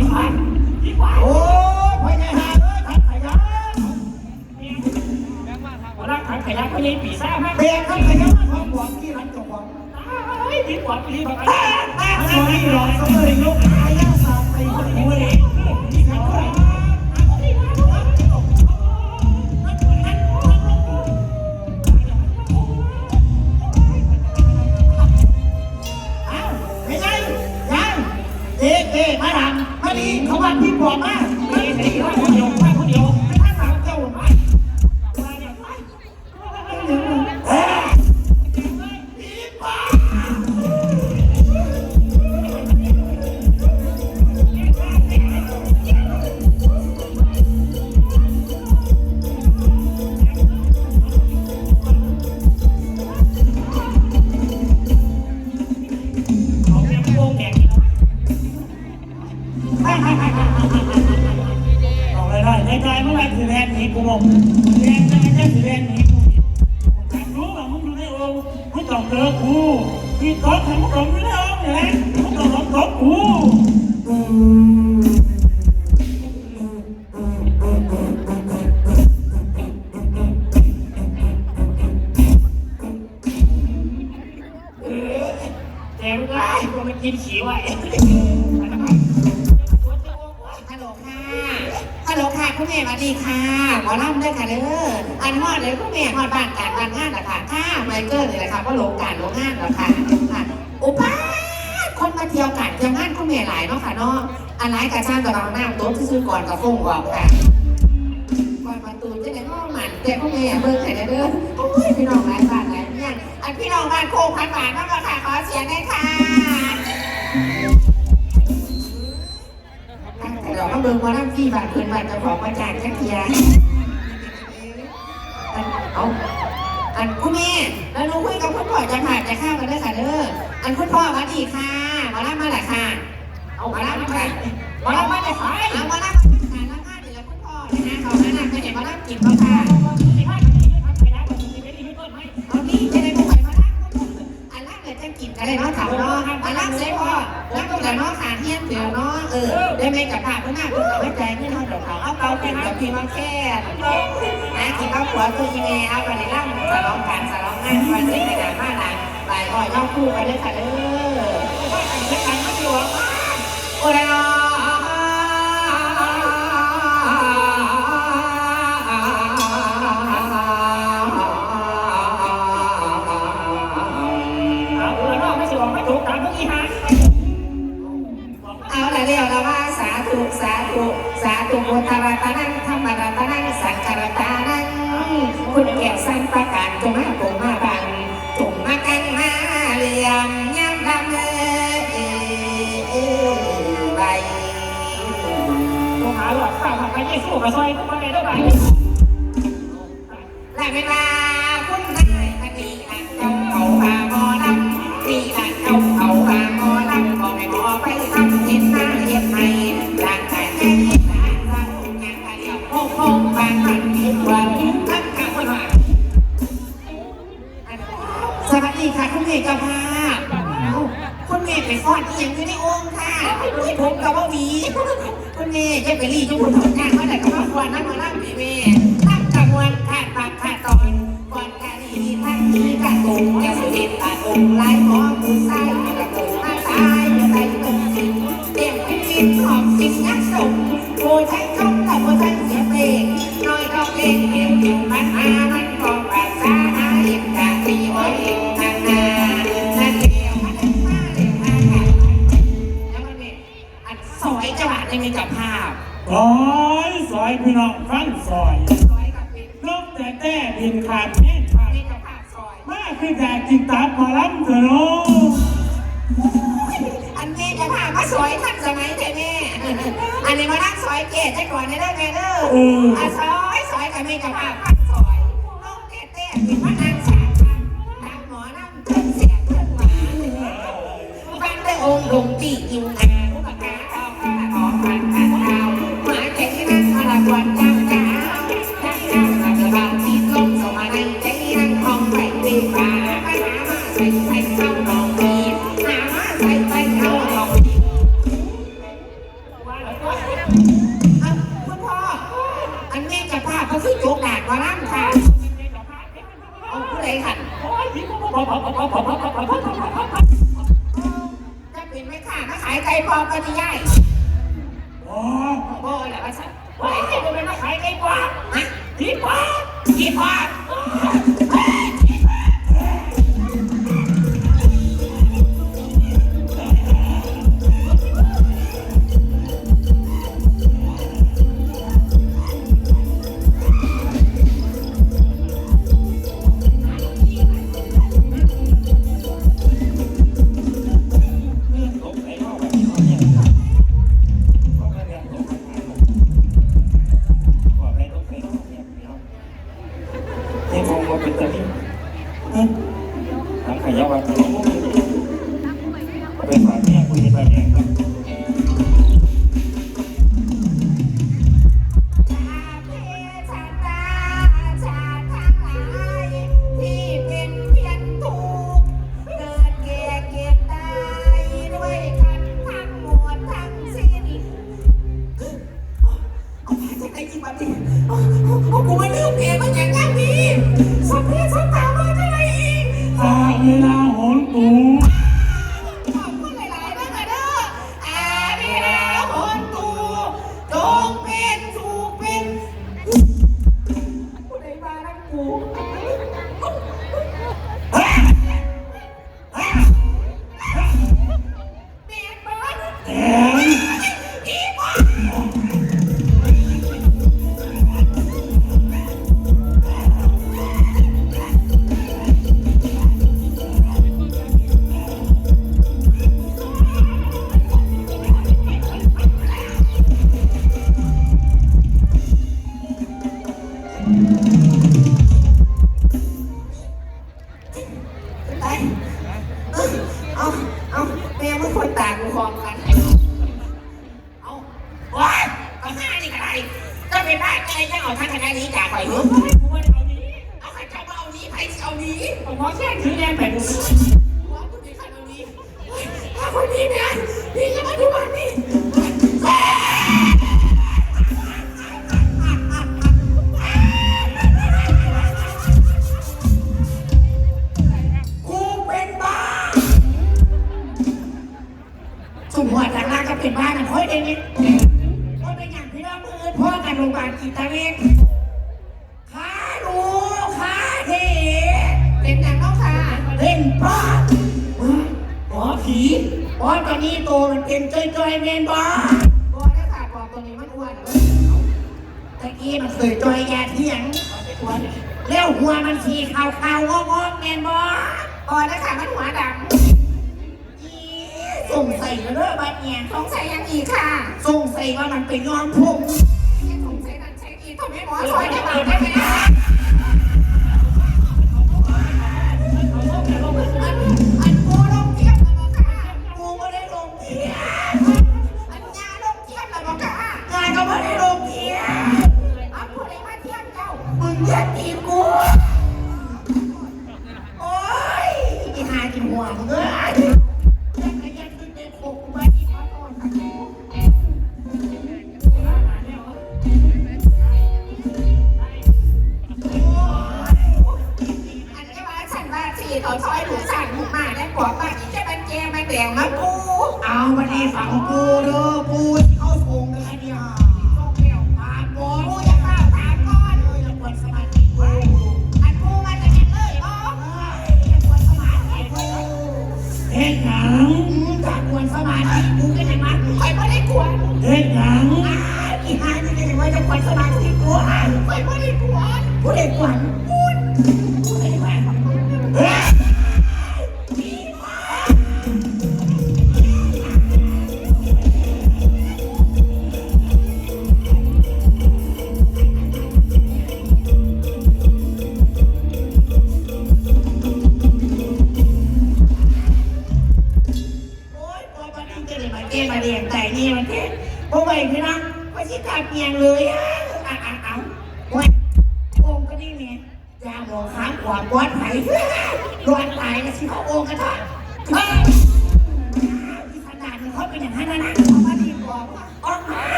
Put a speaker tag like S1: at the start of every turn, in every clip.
S1: พี่ปอบพี่ปอบ
S2: พี่ปอบโอ้ยพ่อใหญ่หาเอ้ยทักขยัน
S1: หัวหน้าขังขยะเขายังปีซ่ามาก
S2: เบรกทักขยันความหวังที่รันจงหวัง
S1: พี่ปอบพี่ปอบ
S2: อันนี้หลอกเสมอลูกขยันสามไปคนเดียวเลยที่ทำอะไรเ็ดีเขาว่าพี่บ
S3: อกมาก ต้องเจอกูพี่ก๊อตทำมึงต้องอยู่ในองค์อย่างไรมึงต้องรับก๊
S1: มา
S4: เที่ยวกันเที่ยวงานคุณแม่หลายเนาะค่ะเนาะอันไหนกระช่างกับเราหน้าโต๊ะที่ซื้อก่อนกับฟงออกค่ะก่อนประตูจะได้ห้องหมันแต่คุณแม่เบิ่งให้ได้เด้อโอ้ยพี่น้องหลายบ้านหลายเนี่ยอันพี่น้องบ้านโคกพันหวานมากค่ะขอเสียงได้ค่ะแต่เราก็เบิ่งว่าน้ำที่บาดคืนบาดเจ้าของมาจากแค่เทียนเอาอันคุณแม่แล้วหนูคุยกับคุณพ่อจะผ่านจะข้าวกันด้วยค่ะเด้ออันคุณพ่อวัสดีค่ะ มารับมาแหละค่ะ เอามารับมาค่ะมารับมาจะขายเอามารับมาขายแล้วค่ะเดี๋ยวคุณพ่อนะคะเขาแนะนำก็เห็นมารับกินเขาค่ะเอานี่จะได้ผู้ใหม่มารับอันรับเดี๋ยวจะกินกันเลยเนาะถามเนาะอันรับเลยพ่อรับตรงไหนเนาะขาเทียนเดี๋ยวเนาะเออได้ไหมกับผ่าคุณหน้าคุณเอาไว้ใจเงินเท่าเดี๋ยวเขาเอาเปาเป็นกับพี่มาแค่นะกินเอาผัวตัวยีเมเอาไปในร่างสารองการสารองงานวันเด็กในงานบ้านหลังหลายอ่อยย่อคู่กันเลยค่ะเด้อโอ้ยเนาะ
S1: ม่ อั
S4: นนี้มานั่ง
S1: ซอยเก
S4: ตให้ก่อนได้ได้แม่เด้ออะ
S3: ซอยซอย
S4: กับ
S3: แม่
S4: กับป้าดซอยน้องเต้เต้เป็นพนักสาขาทางหมอน้ำเต้นเสียเพื่อนหมาฟังได้องค์ดงตีอิ่มไง ผ้าเขาซื้อโจกหลากมา
S1: ล้า
S4: งค่ะเอาผู้ใดขันจะเป็นไหมค่ะมาขายไก่ปลอมก็จะย่าย
S3: โอ้
S4: โยแหละว่าสัน
S1: ว่า
S3: ไอ้ที่มันเป็นมา
S4: ขายไก่ปลอมนะกี่
S3: ปล
S4: อมกี่ปลอม ในบ้านใครจะเอาท่านงนาะนี้จากไปหรือ
S1: เอา
S4: ใครจะมาเอานี้ไปเอานี้
S1: ผมขอแค่ถือแดงไปดู
S4: ว่าคุณมีใครเอานี้ถ้าคนนี้เนี่ยนี่จะมาดูวันนี้ครูเป็นบ้าสมหัวจากล่างก็เป็นบ้านนะเฮ้ยเอ็กนี่ อนุบาลจิตเวชข้ารู้ข้าเทเป็นอย่างน้องค่ะเล่นปอดหมอผีอ๋อตอนนี้โตมันเป็นจ้อยๆเมนบอสบอกนะค่ะบอกตัวนี้มันอ้วนตะกี้มันเคยจอยแกเที่ยงแล้วหัวมันสีขาวๆงอกๆเมนบอสบอกนะค่ะมันหัวดำสงสัยเรื่องบัดเนี่
S2: ยส
S3: ง
S2: สั
S4: ย
S3: ยัง
S2: อีก
S4: ค่ะ สงสัยว่า
S3: มันเป็นย้อพุง
S1: 我是来干嘛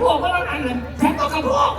S1: ที่เป็นปากของพวกก็ต้องอันนั้นแทงปากของพวก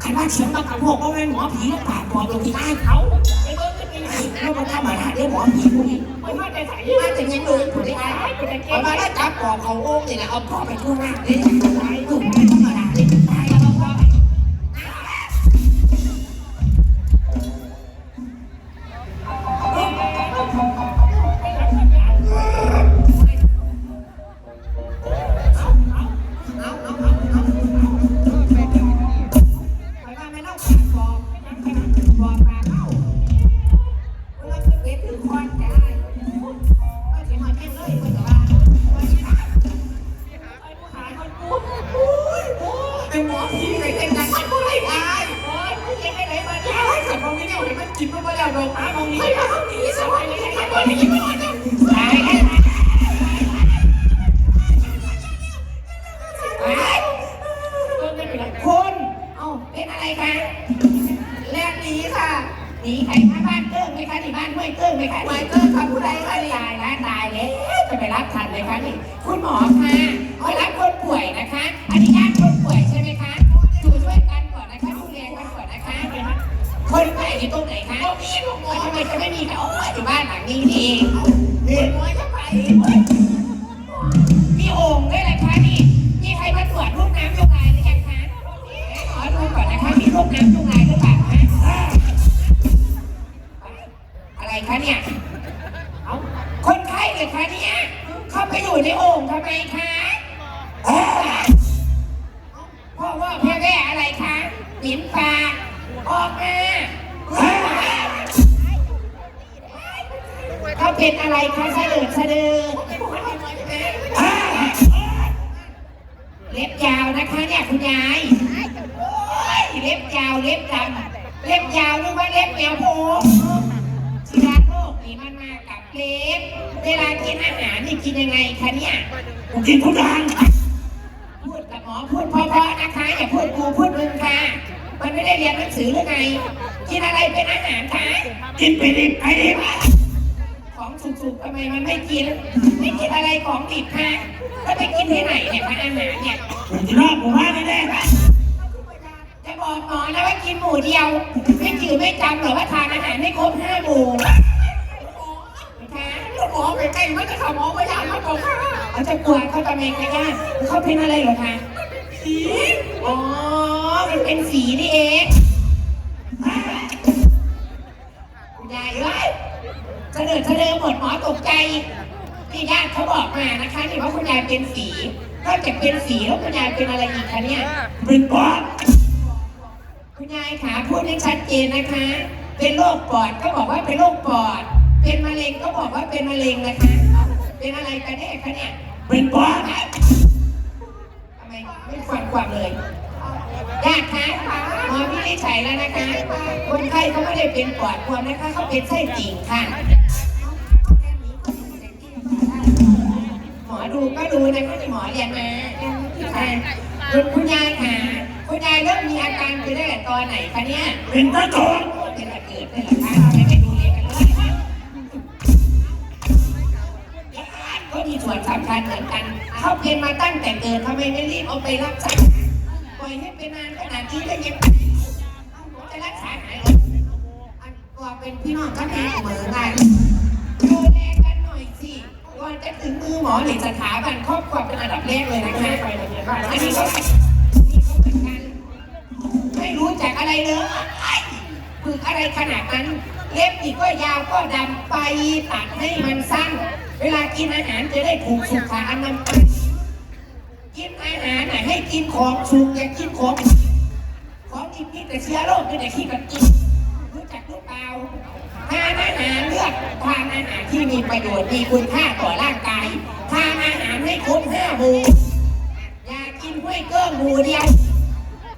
S4: ใครว่าเสียงตะกับพวกก็เป็นหมอผีแล้วปากบอกตรงที่ใต้เขา
S1: ไอ้เบิร์ดจะเป็นยังไง
S4: แล้วมันทำอะไรได้หมอผีพวกนี้
S1: ไม่ว่าจะใส่
S4: มาจากยังเลยถูกได้ไงเอามาแล้วจับปอกเขาโอ่งนี่แหละเอาพ่อไปทั่วหน้าเลยตายถูกไม่ธรรมดาเลย นี่ค่ะหนีใครมาบ้านเกิ้งไหมคะที่บ้านห้วยเกิ้งไหมคะห้วยเกิ้งค่ะผู้ใดคะตายแล้วตายแล้วจะไปรับทันเลยคะนี่คุณหมอคะมารับคนป่วยนะคะอนุญาตคนป่วยใช่ไหมคะดูช่วยกันก่อนนะคะดูแลกันก่อนนะคะคนป่วยอยู่ตรงไหนคะมีลูกหมอทำไมจะไม่มีคะโอ้ยอยู่บ้านหลังนี้นี่เองนี่หมอจะไปมีโอ่งด้วยเลยคะนี่มีใครมาตรวจรูปน้ำยุงลายหรือยังคะขอดูก่อนนะคะมีรูปน้ำจุงลายหรือเปล่า คะอะไรคะเนี่ยเอาคนไข้เลยคะเนี่ยเข้าไปอยู่ในโอ่งทำไมคะเอ้ยพ่อว่าแพ้แว่อะไรคะลิ้นปากออกมาเอ้ยเขาเป็นอะไรคะเสลือดสะดือเอ้ยเล็บยาวนะคะเนี่ยคุณยายโอ้ยเล็บยาวเล็บดำเล็บยาวนึกว่าเล็บแมวผมชี เล็บเวลากินอาหารนี่กินยังไงคะเนี่ย
S3: กูกินทุกอย่าง
S4: พูดกับหมอพูดเพราะๆนะคะ อย่าพูดกูพูดมึงค่ะ มันไม่ได้เรียนหนังสือหรือไง กินอะไรเป็นอาหารคะ
S3: กินไปดิบไปดิบ
S4: ของสุกๆทำไมมันไม่กิน ไม่กินอะไรของดิบคะแล้วไปกินที่ไหนเนี่ยคะอาหารเนี่ย
S3: มึงจะรอดกูมาแน่ๆ
S4: จะบอกหมอนะว่ากินหมูเดียว ไม่จืดไม่จำหรอว่าทานอาหารไม่ครบห้าหมู่นะคะห มอไปใกล้ไม่จะขอหมอไปอย่างมาบอกค่ะเขาจะกลัวเขาจะเมงคะย่าเขาเป็นอะไรเหรอคะสีอ๋อมันเป็นสีนี่เองคุณยายเอ้ยเสนอเสนอหมดหมอตกใจที่ญาติเขาบอกมานะคะที่ว่าคุณยายเป็นสีนอกจากเป็นสีแล้วคุณยายเป็นอะไรอีกคะเนี่ย
S3: เป็นปอด
S4: คุณยายขาพูดให้ชัดเจนนะคะ เป็นโรคปอดก็บอกว่าเป็นโรคปอด เป็นมะเร็งก็บอกว่าเป็นมะเร็งนะคะเป็นอะไรกันแน่คะเนี่ย
S3: เป็นปอด
S4: ทำไมไม่ฟังความเลยญาติคะหมอวินิจฉัยแล้วนะคะ คนไข้เขาไม่ได้เป็นปอดบวมนะคะเขาเป็นไส้ติ่งค่ะ หมอดูก็ดูนะคะที่หมอเรียนมาค่ะคุณคุณยายค่ะคุณยายเริ่มมีอาการเป็นตั้งแต่ตอนไหนคะเนี่ย
S3: เป็นตะโกน
S4: เป็นอะไรเกิดได้เหรอคะเราไส่วนสำคัญเหมือนกัน เขาเป็นมาตั้งแต่เกิดทำไมไม่รีบเอาไปรักษาปล่อยให้เป็นนานขนาดนี้แล้วยังจะรักษาหายหรออันตัวเป็นพี่น้องกันเองเหมือนกันดูแลกันหน่อยสิก่อนจะถึงมือหมอหรือสถาบันครอบครัวเป็นอันดับแรกเลยนะคะอันนี้เขานี่เขาจักอะไรเลยฝึกอะไรขนาดนั้น เล็บอีกก็ยาวก็ดำไปตัดให้มันสั้น เวลากินอาหารจะได้ถูกสุขอนามัยกินอาหารน่ะให้กินของสุกอย่ากินของของกินกินแต่เชื้อโรคกินแต่ขี้กันกินรู้จักหรือเปล่าทานอาหารเลือกทานอาหารที่มีประโยชน์มีคุณค่าต่อร่างกายทานอาหารให้ครบห้าหมู่อย่ากินห้วยเกิ้งหมู่เดียว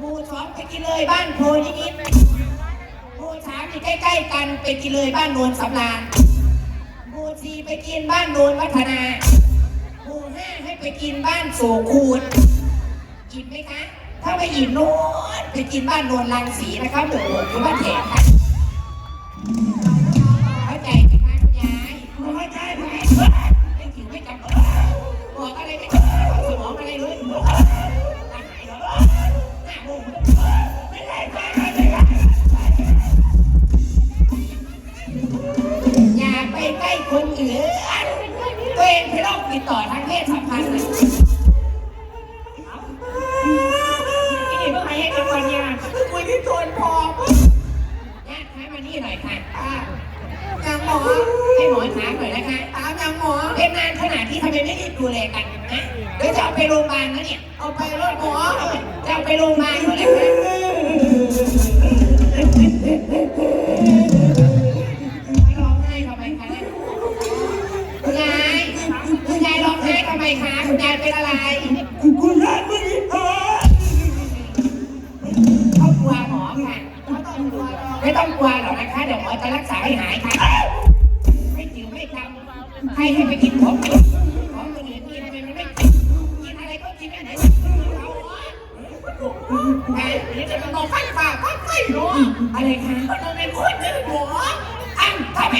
S4: หมู่สองไปกินเลยบ้านโพนิดหมู่สามอยู่ใกล้ๆกันไปกินเลยบ้านโนนสำราญ ไปกินบ้านโนนวัฒนาหมู่ห้าให้ไปกินบ้านโสคูณอิ่มไหมคะ ถ้าไม่อิ่มโน้นไปกินบ้านโนลังสีนะคะหนูหรือบ้านแขกค่ะ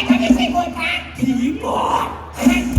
S4: ไม่ใช่คนคะผีบอก